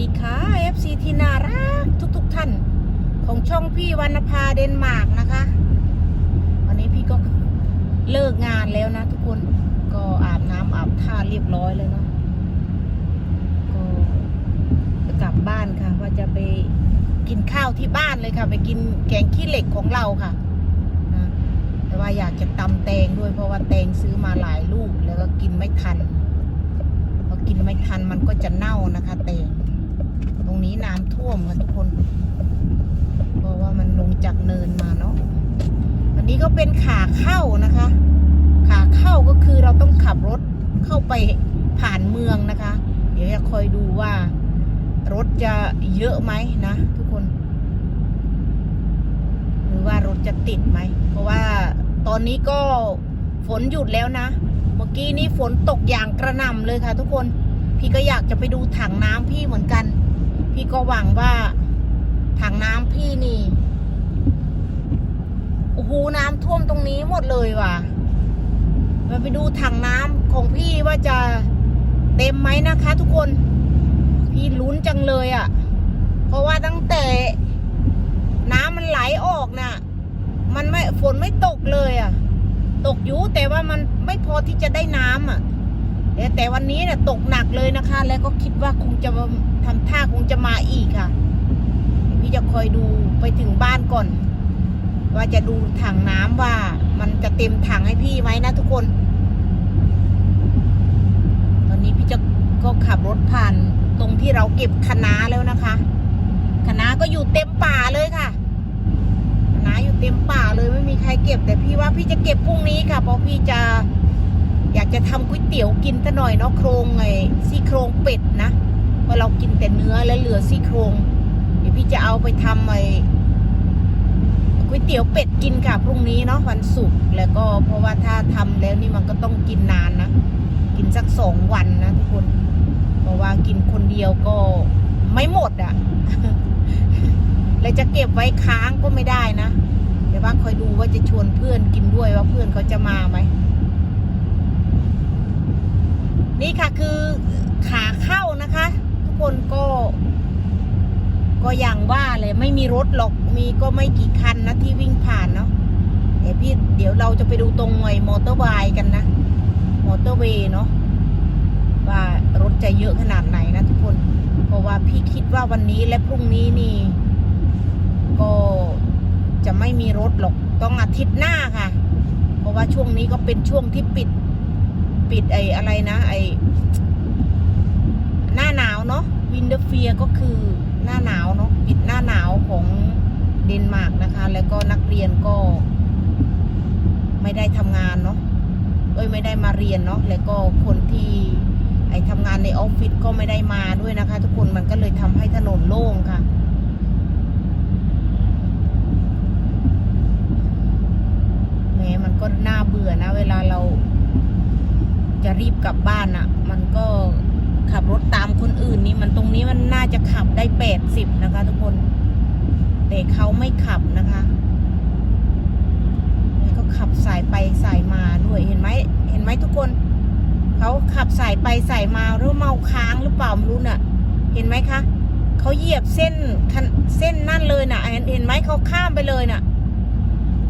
ดีค่ะ FC ที่น่ารักทุกๆทท่าน ของช่องพี่วรรณภาเดนมาร์กนะคะ วันนี้พี่ก็เลิกงานแล้วนะทุกคนก็อาบน้ำอาบท่าเรียบร้อยเลยเนาะก็จะกลับบ้านค่ะ ว่าจะไปกินข้าวที่บ้านเลยค่ะ ไปกินแกงขี้เหล็กของเราค่ะนะแต่ว่าอยากจะตำแตงด้วยเพราะว่าแตงซื้อมาหลายลูกแล้วก็กินไม่ทันพอกินไม่ทันมันก็จะเน่านะคะแตงตรง นี้น้ำท่วมค่ะทุกคนเพราะว่ามันลงจากเนินมาเนาะอันนี้ก็เป็นขาเข้านะคะ ขาเข้าก็คือเราต้องขับรถเข้าไปผ่านเมืองนะคะ เดี๋ยวจะคอยดูว่ารถจะเยอะไหมนะทุกคน หรือว่ารถจะติดไหม เพราะว่าตอนนี้ก็ฝนหยุดแล้วนะ เมื่อกี้นี้ฝนตกอย่างกระหน่ำเลยค่ะ ทุกคน พี่ก็อยากจะไปดูถังน้ำพี่เหมือนกัน พี่ก็หวังว่าถังน้ำพี่นี่โอ้โหน้ำท่วมตรงนี้หมดเลยว่ะมาไปดูถังน้ำของพี่ว่าจะเต็มไหมนะคะ ทุกคน พี่ลุ้นจังเลยอะ่ะ เพราะว่าตั้งแต่น้ำมันไหลออกน่ะ มันไม่ฝนไม่ตกเลยอะ่ะ ตกอยู่แต่ว่ามันไม่พอที่จะได้น้ำอะ แต่วันนี้เนี่ยตกหนักเลยนะคะ แล้วก็คิดว่าคงจะทำท่าคงจะมาอีกค่ะ พี่จะคอยดูไปถึงบ้านก่อน ว่าจะดูถังน้ำว่า มันจะเต็มถังให้พี่ไหมนะทุกคน ตอนนี้พี่จะก็ขับรถผ่านตรงที่เราเก็บคะน้าแล้วนะคะคะน้าก็อยู่เต็มป่าเลยค่ะนะอยู่เต็มป่าเลยไม่มีใครเก็บ แต่พี่ว่าพี่จะเก็บพรุ่งนี้ค่ะเพราะพี่จะ อยากจะทำก๋วยเตี๋ยวกินซะหน่อยเนาะโครงไอ้ซี่โครงเป็ดนะเพราะเรากินแต่เนื้อแล้วเหลือซี่โครง เดี๋ยวพี่จะเอาไปทำไอ้ก๋วยเตี๋ยวเป็ดกินค่ะพรุ่งนี้เนาะวันศุกร์แล้วก็เพราะว่าถ้าทำแล้วนี่มันก็ต้องกินนานนะ กินสักสองวันนะทุกคน เพราะว่ากินคนเดียวก็ไม่หมดอะ่ะแล้วจะเก็บไว้ค้างก็ไม่ได้นะแต่ว่าคอยดูว่าจะชวนเพื่อนกินด้วยว่าเพื่อนเขาจะมาไหม นี่ค่ะคือขาเข้านะคะ ทุกคนก็ก็อย่างว่าเลยไม่มีรถหรอกมีก็ไม่กี่คันนะที่วิ่งผ่านเนาะเดี๋ยวพี่เดี๋ยวเราจะไปดูตรงไอ้มอเตอร์ไวย์กันนะมอเตอร์เวย์เนาะว่ารถจะเยอะขนาดไหนนะทุกคน เพราะว่าพี่คิดว่าวันนี้และพรุ่งนี้นี่ ก็จะไม่มีรถหรอกต้องอาทิตย์หน้าค่ะ เพราะว่าช่วงนี้ก็เป็นช่วงที่ปิด ปิดไอ้อะไรนะ ไอ้หน้าหนาวเนาะวินเดอร์เฟียก็คือหน้าหนาวเนาะปิดหน้าหนาวของเดนมาร์กนะคะ แล้วก็นักเรียนก็ ไม่ได้ทำงานเนาะเอ้ยไม่ได้มาเรียนเนาะแล้วก็คนที่ไอ้ทำงานในออฟฟิศก็ไม่ได้มาด้วยนะคะ ทุกคนมันก็เลยทำให้ถนนโล่งค่ะ แม้มันก็น่าเบื่อนะ เวลาเรา จะ รีบกลับบ้านอะ่ะ มันก็ขับรถตามคนอื่นนี่มันตรงนี้มันน่าจะขับได้แปดสิบนะคะ ทุกคน แต่เขาไม่ขับนะคะแล้วก็ขับสายไปสายมาด้วยเห็นไหมเห็นไหมทุกคนเขาขับสายไปสายมาหรือเมาค้างหรือเปล่าไม่รู้น่ะ เห็นไหมคะเขาเหยียบเส้นคันเส้นนั่นเลยน่ะเห็นเห็นไหมเขาข้ามไปเลยน่ะ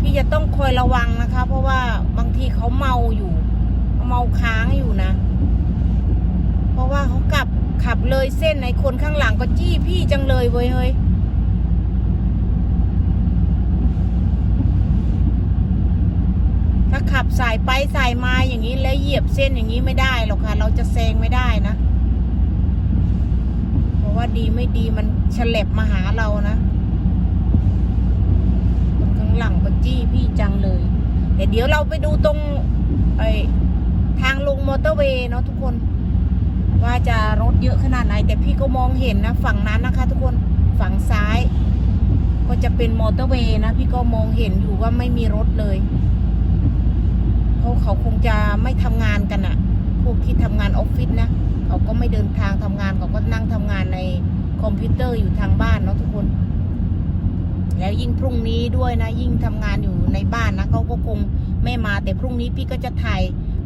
พี่จะต้องคอยระวังนะคะ เพราะว่าบางทีเขาเมาอยู่ เมาค้างอยู่นะ เพราะว่าเขากลับขับเลยเส้นไอ้คนข้างหลังก็จี้พี่จังเลยเว้ยเฮ้ยถ้าขับสายไปสายมาอย่างนี้แล้วเหยียบเส้นอย่างนี้ไม่ได้หรอกค่ะ เราจะแซงไม่ได้นะ เพราะว่าดีไม่ดีมันฉลับมาหาเรานะข้างหลังก็จี้พี่จังเลย แต่เดี๋ยวเราไปดูตรงไอ ทางลงมอเตอร์เวย์เนาะทุกคน ว่าจะรถเยอะขนาดไหน แต่พี่ก็มองเห็นนะฝั่งนั้นนะคะ ทุกคนฝั่งซ้าย ก็จะเป็นมอเตอร์เวย์นะพี่ก็มองเห็นอยู่ว่าไม่มีรถเลยเขาะเขาคงจะไม่ทำงานกันอะพวกที่ทำงานออฟฟิศนะเขาก็ไม่เดินทางทำงานเขาก็นั่งทำงานในคอมพิวเตอร์อยู่ทางบ้านเนาะทุกคน แล้วยิ่งพรุ่งนี้ด้วยนะ ยิ่งทำงานอยู่ในบ้านนะเขาก็คงไม่มาแต่พรุ่งนี้พี่ก็จะถ่าย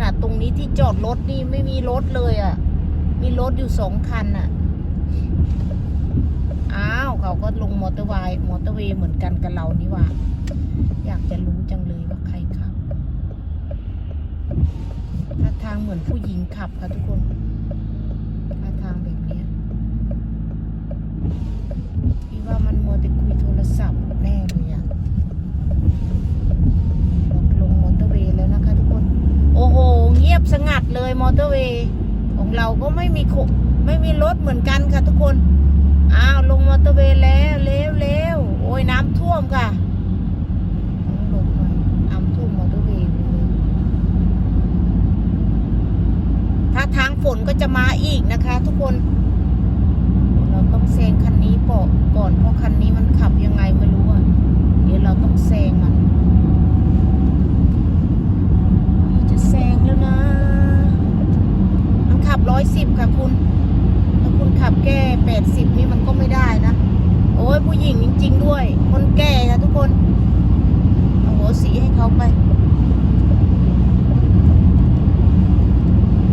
นาดตรงนี้ที่จอดรถนี่ไม่มีรถเลยอะ่ะ มีรถอยู่สองคันอะ อ้าว เขาก็ลงมอเตอร์ไวายมอเตอร์เวย์เหมือนกันกับเรานี่หว่า อยากจะรู้จังเลยว่าใครขับท่าทางเหมือนผู้หญิงขับค่ะทุกคนท่าทางแบบเนี้ยพี่ว่ามันมัวแต่คุยโทรศัพท์แน่เลยอะเราลงมอเตอร์เวย์แล้วนะคะทุกคน โอ้โห เงียบสงัดเลย มอเตอร์เวย์ของเราก็ไม่มีไม่มีรถเหมือนกันค่ะทุกคน อ้าวลงมอเตอร์เวย์แล้วเร็วเร็วโอ้ยน้ำท่วมค่ะต้องลงหน่อยน้ำท่วมมอเตอร์เวย์เลยถ้าทางฝนก็จะมาอีกนะคะ ทุกคน เราต้องแซงคันนี้ปอก่อนเพราะคันนี้มันขับยังไงไม่รู้อะ เดี๋ยวเราต้องแซงมันจะแซงแล้วนะ มันขับร้อยสิบค่ะคุณ ถ้าคุณขับแก้แปดสิบนี่มันก็ไม่ได้นะ โอ้ยผู้หญิงจริง ๆ ด้วย คนแก่ค่ะทุกคน โอ้โหสีให้เขาไป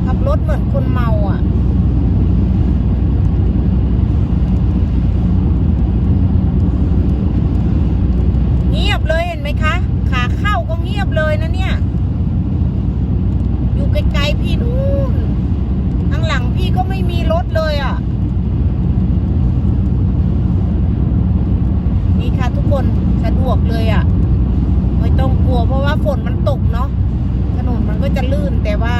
ขับรถเหมือนคนเมาอะเงียบเลยเห็นไหมคะ ขาเข้าก็เงียบเลยนะเนี่ย อยู่ไกลๆพี่นู่นข้างหลังพี่ก็ไม่มีรถเลยอะ นี่ คนสะดวกเลยอะ ไม่ต้องกลัวเพราะว่าฝนมันตกเนาะถนนมันก็จะลื่นแต่ว่า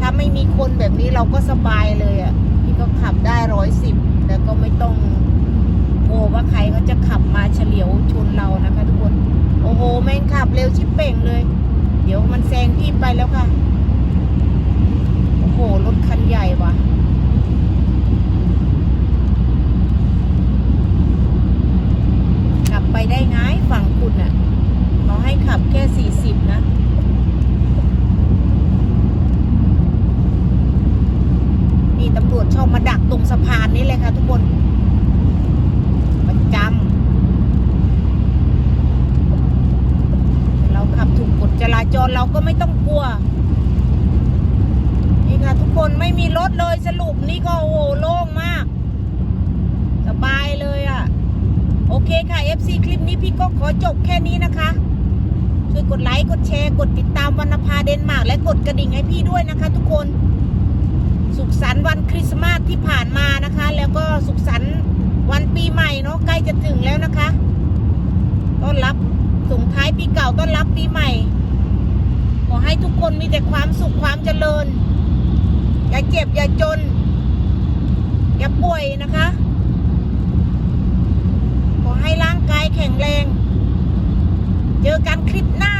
ถ้าไม่มีคนแบบนี้เราก็สบายเลยอะพี่ก็ขับได้ร้อยสิบแต่ก็ไม่ต้องกลัวว่าใครเขาจะขับมาเฉลียวชนเรานะคะทุกคน โอ้โหแม่งขับเร็วชิบเป่งเลย เดี๋ยวมันแซงพี่ไปแล้วค่ะ โอ้โหรถคันใหญ่ว่ะ ขับ ไปได้ไงฝั่งคุณอะเขาให้ขับแค่สี่สิบนะนี่ตำรวจชอบมาดักตรงสะพานนี่เลยค่ะทุกคนประจำเราขับถูกกฎจราจรเราก็ไม่ต้องกลัว นี่ค่ะทุกคนไม่มีรถเลยสรุปนี่ก็โอ้โหโล่งมาก สบายเลยอะ่ะ โอเคค่ะ FC คลิปนี้พี่ก็ขอจบแค่นี้นะคะ ช่วยกดไลค์กดแชร์ กดติดตามวรรณภาเดนมาร์กและกดกระดิ่งให้พี่ด้วยนะคะ ทุกคน สุขสันต์วันคริสต์มาสที่ผ่านมานะคะ แล้วก็สุขสันต์วันปีใหม่เนาะใกล้จะถึงแล้วนะคะ ต้อนรับส่งท้ายปีเก่าต้อนรับปีใหม่ ขอให้ทุกคนมีแต่ความสุขความเจริญ อย่าเจ็บอย่าจน อย่าป่วยนะคะ ขอให้ร่างกายแข็งแรง เจอกัน คลิปหน้า